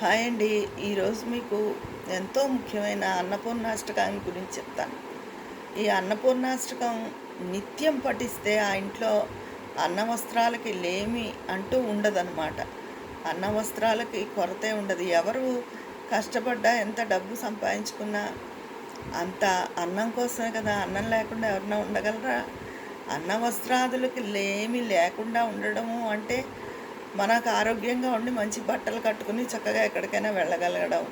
Hi అండి. ఈరోజు మీకు ఎంతో ముఖ్యమైన అన్నపూర్ణాష్టకాన్ని గురించి చెప్తాను. ఈ అన్నపూర్ణాష్టకం నిత్యం పఠిస్తే ఆ ఇంట్లో అన్న వస్త్రాలకి లేమి అంటూ ఉండదన్నమాట. అన్న వస్త్రాలకి కొరతే ఉండదు. ఎవరు కష్టపడ్డా ఎంత డబ్బు సంపాదించుకున్నా అంత అన్నం కోసమే కదా. అన్నం లేకుండా ఎవరన్నా ఉండగలరా? అన్న వస్త్రాదులకి లేమి లేకుండా ఉండడము అంటే మనకు ఆరోగ్యంగా ఉండి మంచి బట్టలు కట్టుకుని చక్కగా ఎక్కడికైనా వెళ్ళగలగడం.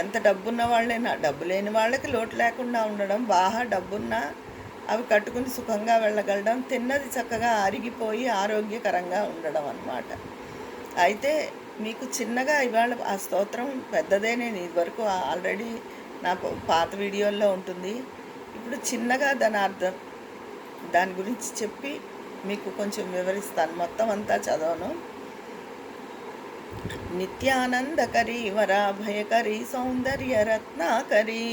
ఎంత డబ్బున్న వాళ్ళైనా డబ్బు లేని వాళ్ళకి లోటు లేకుండా ఉండడం బాగా డబ్బున్నా అవి కట్టుకుని సుఖంగా వెళ్ళగలడం తిన్నది చక్కగా అరిగిపోయి ఆరోగ్యకరంగా ఉండడం అన్నమాట. అయితే మీకు చిన్నగా ఇవాళ ఆ స్తోత్రం పెద్దదే నేను ఇదివరకు ఆల్రెడీ నా పాత వీడియోల్లో ఉంటుంది. ఇప్పుడు చిన్నగా దాని అర్థం దాని గురించి చెప్పి మీకు కొంచెం వివరిస్తాను. మొత్తం అంతా చదవను. నిత్యానందకరీ వరాభయకరీ సౌందర్య రత్నాకరీ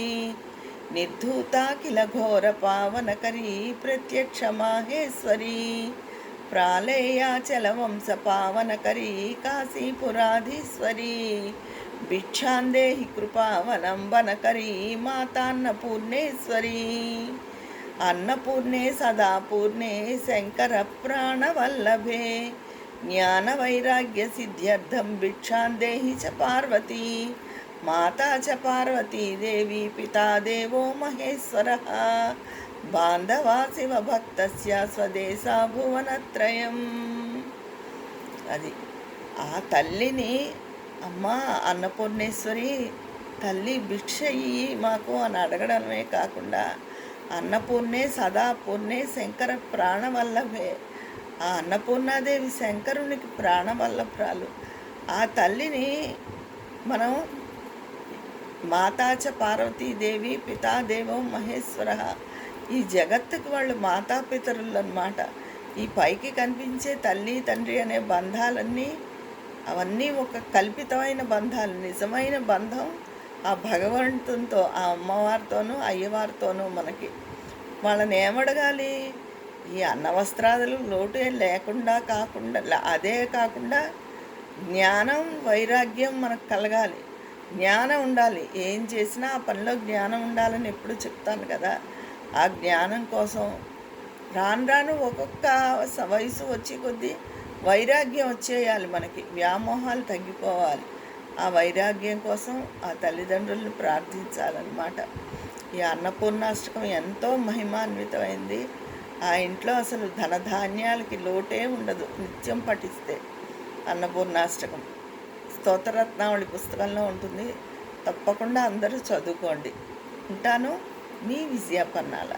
నిర్ధూతాఖిల ఘోర పావనకరీ ప్రత్యక్ష మాహేశ్వరీ ప్రాళేయాచల వంశ పావనకరీ కాశీపురాధీశ్వరీ భిక్షాందేహి కృపావలంబనకరీ మాతాన్నపూర్ణేశ్వరీ అన్నపూర్ణే సదా పూర్ణే శంకర ప్రాణవల్లభే జ్ఞాన వైరాగ్య సిద్ధ్యర్థం భిక్షాందేహి చ పార్వతీ. మాతా చ పార్వతీ దేవి పితా దేవో మహేశ్వర. బాంధవా శివభక్త స్వదేశా భువనత్రయం. అది ఆ తల్లిని అమ్మ అన్నపూర్ణేశ్వరి తల్లి భిక్ష ఇయ్యి మాకు అని అడగడమే కాకుండా అన్నపూర్ణే సదా పూర్ణే శంకర ప్రాణవల్లభే. ఆ అన్నపూర్ణాదేవి శంకరునికి ప్రాణవల్లభ్రాలు ఆ తల్లిని మనం మాతాచ పార్వతీదేవి పితాదేవం మహేశ్వర. ఈ జగత్తుకు వాళ్ళు మాతాపితరులు అన్నమాట ఈ పైకి కనిపించే తల్లి తండ్రి అనే బంధాలన్నీ అవన్నీ ఒక కల్పితమైన బంధాలు నిజమైన బంధం. ఆ భగవంతునితో ఆ అమ్మవారితోనూ అయ్యవారితోనూ మనకి వాళ్ళని ఏమడగాలి? ఈ అన్నవస్త్రాదులు లోటు ఏం లేకుండా కాకుండా అదే కాకుండా జ్ఞానం వైరాగ్యం మనకు కలగాలి. జ్ఞానం ఉండాలి. ఏం చేసినా ఆ పనిలో జ్ఞానం ఉండాలని ఎప్పుడు చెప్తాను కదా. ఆ జ్ఞానం కోసం రాను రాను ఒక్కొక్క వయసు వచ్చే కొద్దీ వైరాగ్యం వచ్చేయాలి మనకి. వ్యామోహాలు తగ్గిపోవాలి. ఆ వైరాగ్యం కోసం ఆ తల్లిదండ్రులను ప్రార్థించాలన్నమాట. ఈ అన్నపూర్ణాష్టకం ఎంతో మహిమాన్వితమైంది. ఆ ఇంట్లో అసలు ధనధాన్యాలకి లోటే ఉండదు నిత్యం పఠిస్తే అన్నపూర్ణాష్టకం. స్తోత్రరత్నావళి పుస్తకంలో ఉంటుంది తప్పకుండా అందరూ చదువుకోండి. ఉంటాను మీ విజయ పన్నాల.